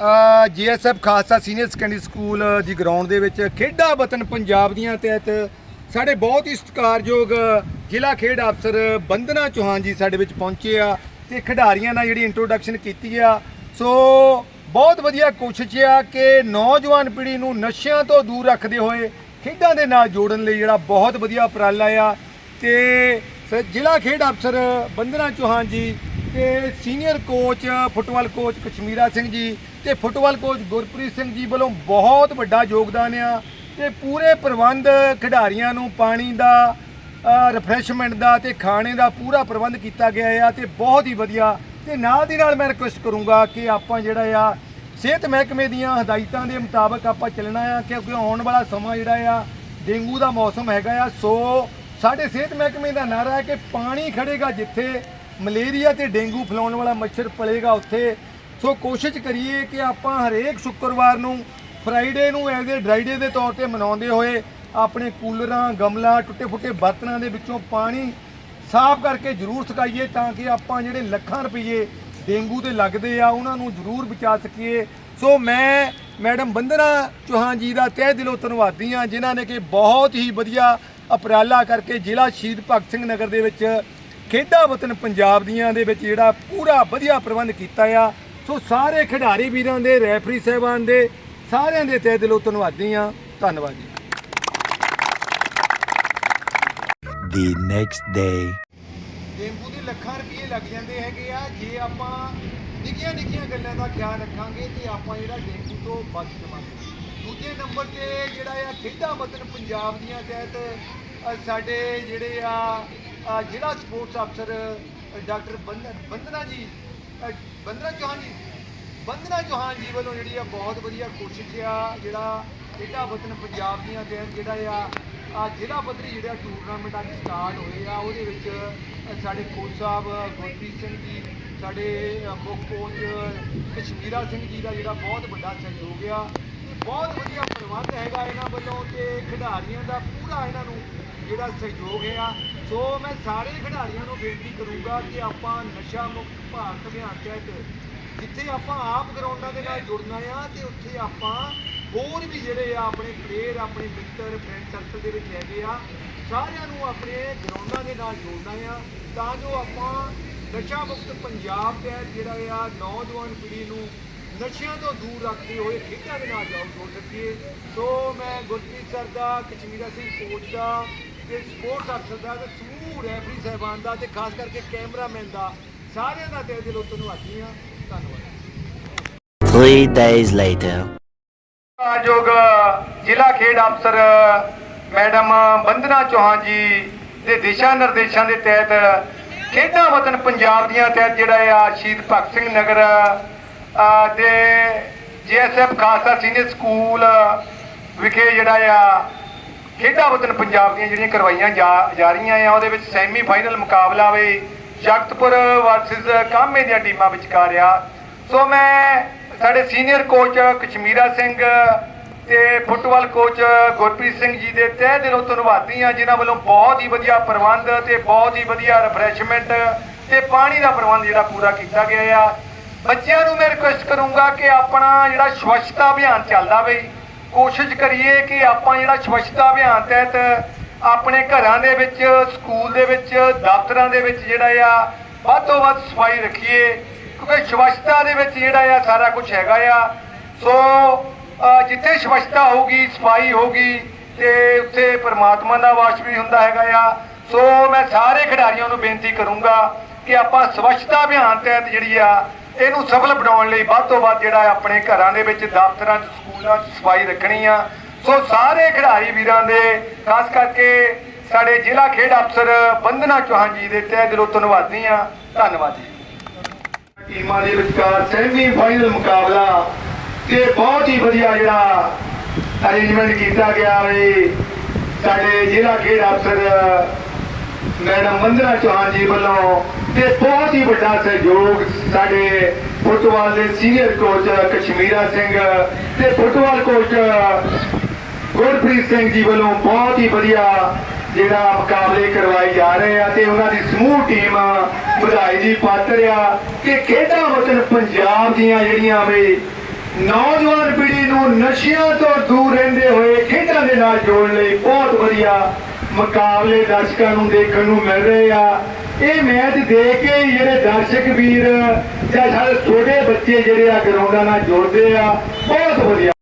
GSF Khalsa senior secondary school ਦੀ ground ਦੇ ਵਿੱਚ ਖੇਡਾਂ ਵਤਨ ਪੰਜਾਬ ਦੀਆਂ ਤਹਿਤ ਸਾਡੇ ਬਹੁਤ ਹੀ ਸਤਿਕਾਰਯੋਗ ਜ਼ਿਲ੍ਹਾ ਖੇਡ ਅਫਸਰ ਬੰਦਨਾ ਚੌਹਾਨ ਜੀ ਸਾਡੇ ਵਿੱਚ ਪਹੁੰਚੇ ਆ ਤੇ ਖਿਡਾਰੀਆਂ ਨਾਲ ਜਿਹੜੀ ਇੰਟਰੋਡਕਸ਼ਨ ਕੀਤੀ ਆ। ਸੋ ਬਹੁਤ ਵਧੀਆ ਕੋਸ਼ਿਸ਼ ਆ ਕਿ ਨੌਜਵਾਨ ਪੀੜ੍ਹੀ ਨੂੰ ਨਸ਼ਿਆਂ ਤੋਂ ਦੂਰ ਰੱਖਦੇ ਹੋਏ ਖੇਡਾਂ ਦੇ ਨਾਲ ਜੋੜਨ ਲਈ ਜਿਹੜਾ ਬਹੁਤ ਵਧੀਆ ਉਪਰਾਲਾ ਆ। ਤੇ ਜ਼ਿਲ੍ਹਾ ਖੇਡ ਅਫਸਰ ਬੰਦਨਾ ਚੌਹਾਨ ਜੀ ਤੇ senior coach, football coach Kashmira Singh ji ਤੇ ਫੁੱਟਬਾਲ ਕੋਚ ਗੁਰਪ੍ਰੀਤ ਸਿੰਘ ਜੀ ਵੱਲੋਂ ਬਹੁਤ ਵੱਡਾ ਯੋਗਦਾਨ ਆ ਤੇ ਪੂਰੇ ਪ੍ਰਬੰਧ ਖਿਡਾਰੀਆਂ ਨੂੰ ਪਾਣੀ ਦਾ ਰਿਫਰੈਸ਼ਮੈਂਟ ਦਾ ਤੇ ਖਾਣੇ ਦਾ ਪੂਰਾ ਪ੍ਰਬੰਧ ਕੀਤਾ ਗਿਆ ਆ ਤੇ ਬਹੁਤ ਹੀ ਵਧੀਆ। ਤੇ ਨਾਲ ਦੀ ਨਾਲ ਮੈਂ ਰਿਕੁਐਸਟ ਕਰੂੰਗਾ ਕਿ ਆਪਾਂ ਜਿਹੜਾ ਆ, ਸਿਹਤ ਮਹਿਕਮੇ ਦੀਆਂ ਹਦਾਇਤਾਂ ਦੇ ਮੁਤਾਬਕ ਆਪਾਂ ਚੱਲਣਾ ਆ, ਕਿਉਂਕਿ ਆਉਣ ਵਾਲਾ ਸਮਾਂ ਜਿਹੜਾ ਆ, ਡੇਂਗੂ ਦਾ ਮੌਸਮ ਹੈਗਾ ਆ, ਸੋ ਸਾਡੇ ਸਿਹਤ ਮਹਿਕਮੇ ਦਾ ਨਾਰਾ ਹੈ ਕਿ ਪਾਣੀ ਖੜੇਗਾ ਜਿੱਥੇ ਮਲੇਰੀਆ ਤੇ ਡੇਂਗੂ ਫੈਲਾਉਣ ਵਾਲਾ ਮੱਛਰ ਪਲੇਗਾ ਉੱਥੇ। ਸੋ ਕੋਸ਼ਿਸ਼ ਕਰੀਏ ਕਿ ਆਪਾਂ ਹਰੇਕ ਸ਼ੁੱਕਰਵਾਰ ਨੂੰ ਫਰਾਈਡੇ ਨੂੰ ਐਜ਼ ਏ ਡਰਾਈਡੇ ਦੇ ਤੌਰ ਤੇ ਮਨਾਉਂਦੇ ਹੋਏ ਆਪਣੇ ਕੂਲਰਾਂ, ਗਮਲਾ ਟੁੱਟੇ ਫੁੱਟੇ ਬਰਤਨਾਂ ਦੇ ਵਿੱਚੋਂ ਪਾਣੀ ਸਾਫ਼ ਕਰਕੇ ਜ਼ਰੂਰ ਸੁਕਾਈਏ ਤਾਂ ਕਿ ਆਪਾਂ ਜਿਹੜੇ ਲੱਖਾਂ ਰੁਪਏ ਡੇਂਗੂ ਤੇ ਲੱਗਦੇ ਆ, ਉਹਨਾਂ ਨੂੰ ਜ਼ਰੂਰ ਬਚਾ ਸਕੀਏ। ਸੋ ਮੈਂ ਮੈਡਮ ਬੰਦਨਾ ਚੌਹਾਨ ਜੀ ਦਾ ਤਹਿ ਦਿਲੋਂ ਧੰਨਵਾਦੀ ਹਾਂ, ਜਿਨ੍ਹਾਂ ਨੇ ਕਿ ਬਹੁਤ ਹੀ ਵਧੀਆ ਉਪਰਾਲਾ ਕਰਕੇ ਜ਼ਿਲ੍ਹਾ ਸ਼ਹੀਦ ਭਗਤ ਸਿੰਘ ਨਗਰ ਦੇ ਵਿੱਚ ਖੇਡਾਂ ਵਤਨ ਪੰਜਾਬ ਦੀਆਂ ਦੇ ਵਿੱਚ ਜਿਹੜਾ ਪੂਰਾ ਵਧੀਆ ਪ੍ਰਬੰਧ ਕੀਤਾ ਆ। ਸੋ ਸਾਰੇ ਖਿਡਾਰੀ ਵੀਰਾਂ ਦੇ ਰੈਫਰੀ ਸਾਹਿਬਾਨ ਦੇ ਸਾਰਿਆਂ ਦੇ ਤਹਿ ਦਿਲੋਂ ਧੰਨਵਾਦੀ ਹਾਂ। ਧੰਨਵਾਦ ਜੀ। The next day. ਡੇਂਗੂ ਦੇ ਲੱਖਾਂ ਰੁਪਏ ਲੱਗ ਜਾਂਦੇ ਹੈਗੇ ਆ। ਜੇ ਆਪਾਂ ਨਿੱਕੀਆਂ ਨਿੱਕੀਆਂ ਗੱਲਾਂ ਦਾ ਖਿਆਲ ਰੱਖਾਂਗੇ ਤੇ ਆਪਾਂ ਜਿਹੜਾ ਡੇਂਗੂ ਤੋਂ ਬਚ ਜਾਵਾਂਗੇ। ਦੂਜੇ ਨੰਬਰ ਤੇ ਜਿਹੜਾ ਆ ਖੇਡਾਂ ਵਤਨ ਪੰਜਾਬ ਦੀਆਂ ਤਹਿਤ ਅ, ਸਾਡੇ ਜਿਹੜੇ ਆ ਜ਼ਿਲ੍ਹਾ ਸਪੋਰਟਸ ਅਫਸਰ ਡਾਕਟਰ ਬੰਦ- ਬੰਦਨਾ ਜੀ ਅ, ਬੰਦਨਾ ਚੌਹਾਨ ਜੀ ਬੰਦਨਾ ਚੌਹਾਨ ਜੀ ਵੱਲੋਂ ਜਿਹੜੀ ਆ ਬਹੁਤ ਵਧੀਆ ਕੋਸ਼ਿਸ਼ ਆ ਜਿਹੜਾ ਖੇਡਾਂ ਵਤਨ ਪੰਜਾਬ ਦੀਆਂ ਤਹਿਤ ਜਿਹੜਾ ਆ ਆ ਜ਼ਿਲ੍ਹਾ ਪੱਧਰੀ ਜਿਹੜਾ ਟੂਰਨਾਮੈਂਟ ਅੱਜ ਸਟਾਰਟ ਹੋਏ ਆ ਉਹਦੇ ਵਿੱਚ ਸਾਡੇ ਕੋਚ ਸਾਹਿਬ ਗੁਰਪ੍ਰੀਤ ਸਿੰਘ ਜੀ ਸਾਡੇ ਮੁੱਖ ਕੋਚ ਕਸ਼ਮੀਰਾ ਸਿੰਘ ਜੀ ਦਾ ਜਿਹੜਾ ਬਹੁਤ ਵੱਡਾ ਸਹਿਯੋਗ ਆ। ਬਹੁਤ ਵਧੀਆ ਪ੍ਰਬੰਧ ਹੈਗਾ ਇਹਨਾਂ ਵੱਲੋਂ ਤੇ ਖਿਡਾਰੀਆਂ ਦਾ ਪੂਰਾ ਇਹਨਾਂ ਨੂੰ ਜਿਹੜਾ ਸਹਿਯੋਗ ਹੈ ਸੋ ਮੈਂ ਸਾਰੇ ਖਿਡਾਰੀਆਂ ਨੂੰ ਬੇਨਤੀ ਕਰੂੰਗਾ ਕਿ ਆਪਾਂ ਨਸ਼ਾ ਮੁਕਤ ਭਾਰਤ ਅਭਿਆਨ ਤਹਿਤ ਜਿੱਥੇ ਆਪਾਂ ਆਪ ਗਰਾਊਂਡਾਂ ਦੇ ਨਾਲ ਜੁੜਨਾ ਆ, ਤੇ ਉੱਥੇ ਆਪਾਂ ਹੋਰ ਵੀ ਜਿਹੜੇ ਆ ਆਪਣੇ ਪਲੇਅਰ ਆਪਣੇ ਮਿੱਤਰ ਫਰੈਂਡ ਸਰਕਲ ਦੇ ਵਿੱਚ ਹੈਗੇ ਆ, ਸਾਰਿਆਂ ਨੂੰ ਆਪਣੇ ਗਰਾਊਂਡਾਂ ਦੇ ਨਾਲ ਜੋੜਨਾ ਆ, ਤਾਂ ਜੋ ਆਪਾਂ ਨਸ਼ਾ ਮੁਕਤ ਪੰਜਾਬ ਤਹਿਤ ਜਿਹੜਾ ਆ, ਨੌਜਵਾਨ ਪੀੜ੍ਹੀ ਨੂੰ ਨਸ਼ਿਆਂ ਤੋਂ ਦੂਰ ਰੱਖਦੇ ਹੋਏ ਖੇਡਾਂ ਦੇ ਨਾਲ ਜੋੜ ਸਕੀਏ। ਸੋ ਮੈਂ ਗੁਰਪ੍ਰੀਤ ਸਰ ਦਾ, ਕਸ਼ਮੀਰਾ ਸਿੰਘ ਕੋਚ ਦਾ ਤੇ ਸਪੋਰਟਸ ਅਫਸਰ ਦਾ ਤੇ ਸਮੂਹ ਰੈਫਰੀ ਸਾਹਿਬਾਨ ਦਾ ਤੇ ਖਾਸ ਕਰਕੇ ਕੈਮਰਾਮੈਨ ਦਾ ਸਾਰਿਆਂ ਦਾ ਤਹਿ ਦਿਲੋਂ ਧੰਨਵਾਦੀ ਹਾਂ ਧੰਨਵਾਦ Three days later. ਸਤਿਕਾਰਯੋਗ ਜ਼ਿਲ੍ਹਾ ਖੇਡ ਅਫਸਰ ਮੈਡਮ ਬੰਦਨਾ ਚੌਹਾਨ ਜੀ ਦੇ ਦਿਸ਼ਾ ਨਿਰਦੇਸ਼ਾਂ ਦੇ ਤਹਿਤ ਖੇਡਾਂ ਵਤਨ ਪੰਜਾਬ ਦੀਆਂ ਤਹਿਤ ਜਿਹੜਾ ਆ ਸ਼ਹੀਦ ਭਗਤ ਸਿੰਘ ਨਗਰ ਦੇ ਜੀਐਸਐਫ ਖਾਲਸਾ ਸੀਨੀਅਰ ਸਕੂਲ ਵਿਖੇ ਜਿਹੜਾ ਆ ਖੇਡਾਂ ਵਤਨ ਪੰਜਾਬ ਦੀਆਂ ਜਿਹੜੀਆਂ ਕਰਵਾਈਆਂ ਜਾ ਜਾ ਰਹੀਆਂ ਆ, ਉਹਦੇ ਵਿੱਚ ਸੈਮੀ ਫਾਈਨਲ ਮੁਕਾਬਲਾ ਵੇ ਜਗਤਪੁਰ ਵਰਸਸ ਕਾਮੇ ਦੀਆਂ ਟੀਮਾਂ ਵਿਚਕਾਰ ਆ। ਸੋ ਮੈਂ ਸਾਡੇ ਸੀਨੀਅਰ ਕੋਚ ਕਸ਼ਮੀਰਾ ਸਿੰਘ ਤੇ ਫੁੱਟਬਾਲ ਕੋਚ ਗੁਰਪ੍ਰੀਤ ਸਿੰਘ ਜੀ ਦੇ ਤਹਿ ਦਿਲੋਂ ਧੰਨਵਾਦੀ ਆ ਜਿਨ੍ਹਾਂ ਵੱਲੋਂ ਬਹੁਤ ਹੀ ਵਧੀਆ ਪ੍ਰਬੰਧ ਤੇ ਬਹੁਤ ਹੀ ਵਧੀਆ ਰਿਫਰੈਸ਼ਮੈਂਟ ਤੇ ਪਾਣੀ ਦਾ ਪ੍ਰਬੰਧ ਜਿਹੜਾ ਪੂਰਾ ਕੀਤਾ ਗਿਆ ਆ। ਬੱਚਿਆਂ ਨੂੰ ਮੈਂ ਰਿਕੁਐਸਟ ਕਰੂੰਗਾ ਕਿ ਆਪਣਾ ਜਿਹੜਾ ਸਵੱਛਤਾ ਅਭਿਆਨ ਚੱਲਦਾ ਬਈ ਕੋਸ਼ਿਸ਼ ਕਰੀਏ ਕਿ ਆਪਾਂ ਜਿਹੜਾ ਸਵੱਛਤਾ ਅਭਿਆਨ ਤਹਿਤ ਆਪਣੇ ਘਰਾਂ ਦੇ ਵਿੱਚ, ਸਕੂਲ ਦੇ ਵਿੱਚ, ਦਫ਼ਤਰਾਂ ਦੇ ਵਿੱਚ ਜਿਹੜਾ ਆ, ਵੱਧ ਤੋਂ ਵੱਧ ਸਫ਼ਾਈ ਰੱਖੀਏ। ਕਿਉਂਕਿ ਸਵੱਛਤਾ ਦੇ ਵਿੱਚ ਜਿਹੜਾ ਆ ਸਾਰਾ ਕੁਝ ਹੈਗਾ ਆ। ਸੋ ਜਿੱਥੇ ਸਵੱਛਤਾ ਹੋਊਗੀ, ਸਫ਼ਾਈ ਹੋਊਗੀ, ਤੇ ਉੱਥੇ ਪਰਮਾਤਮਾ ਦਾ ਵਾਸ ਵੀ ਹੁੰਦਾ ਹੈਗਾ ਆ। ਸੋ, ਮੈਂ ਸਾਰੇ ਖਿਡਾਰੀਆਂ ਨੂੰ ਬੇਨਤੀ ਕਰੂੰਗਾ ਕਿ ਆਪਾਂ ਸਵੱਛਤਾ ਅਭਿਆਨ ਤਹਿਤ ਜਿਹੜੀ ਆ ਇਹਨੂੰ ਸਫਲ ਬਣਾਉਣ ਲਈ ਵੱਧ ਤੋਂ ਵੱਧ ਜਿਹੜਾ ਆਪਣੇ ਘਰਾਂ ਦੇ ਵਿੱਚ ਦਫ਼ਤਰਾਂ 'ਚ, ਸਕੂਲਾਂ 'ਚ ਸਫ਼ਾਈ ਰੱਖਣੀ ਆ। ਸੋ ਸਾਰੇ ਖਿਡਾਰੀ ਵੀਰਾਂ ਦੇ, ਖਾਸ ਕਰਕੇ ਸਾਡੇ ਜ਼ਿਲ੍ਹਾ ਖੇਡ ਅਫਸਰ ਬੰਦਨਾ ਚੌਹਾਨ ਜੀ ਦੇ ਤਹਿ ਦਿਲੋਂ ਧੰਨਵਾਦੀ ਆ ਧੰਨਵਾਦ ਜੀ। ਟੀਮਾਂ ਦੇ ਵਿਚਕਾਰ ਸੈਮੀ ਫਾਈਨਲ ਮੁਕਾਬਲਾ ਤੇ ਬਹੁਤ ਹੀ ਵਧੀਆ ਜਿਹੜਾ ਅਰੇਂਜਮੈਂਟ ਕੀਤਾ ਗਿਆ ਵੇ ਸਾਡੇ ਜ਼ਿਲ੍ਹਾ ਖੇਡ ਅਫਸਰ ਮੈਡਮ ਮੰਦਰਾ ਚੌਹਾਨ ਜੀ ਵੱਲੋਂ ਤੇ ਬਹੁਤ ਹੀ ਵੱਡਾ ਸਹਿਯੋਗ ਸਾਡੇ ਫੁੱਟਬਾਲ ਦੇ ਸੀਨੀਅਰ ਕੋਚ ਕਸ਼ਮੀਰਾ ਸਿੰਘ ਤੇ ਫੁੱਟਬਾਲ ਕੋਚ ਗੁਰਪ੍ਰੀਤ ਸਿੰਘ ਜੀ ਵੱਲੋਂ ਬਹੁਤ ਹੀ ਵਧੀਆ ਜਿਹੜਾ ਮੁਕਾਬਲੇ ਕਰਵਾਏ ਜਾ ਰਹੇ ਆ ਤੇ ਉਹਨਾਂ ਦੀ ਸਮੂਹ ਟੀਮ ਵਧਾਈ ਦੀ ਪਾਤਰ ਆ ਕਿ ਖੇਡਾਂ ਵਤਨ ਪੰਜਾਬ ਦੀਆਂ ਜਿਹੜੀਆਂ ਵੀ ਨੌਜਵਾਨ ਪੀੜ੍ਹੀ ਨੂੰ ਨਸ਼ਿਆਂ ਤੋਂ ਦੂਰ ਰਹਿੰਦੇ ਹੋਏ ਖੇਡਾਂ ਦੇ ਨਾਲ ਜੋੜਨ ਲਈ ਬਹੁਤ ਵਧੀਆ ਮੁਕਾਬਲੇ ਦਰਸ਼ਕਾਂ ਨੂੰ ਦੇਖਣ ਨੂੰ ਮਿਲ ਰਹੇ ਆ। ਇਹ ਮੈਚ ਦੇਖ ਕੇ ਜਿਹੜੇ ਦਰਸ਼ਕ ਵੀਰ ਜਾਂ ਸਾਡੇ ਛੋਟੇ ਬੱਚੇ ਜਿਹੜੇ ਆ, ਗਰਾਊਂਡਾਂ ਨਾਲ ਜੁੜਦੇ ਆ, ਬਹੁਤ ਵਧੀਆ।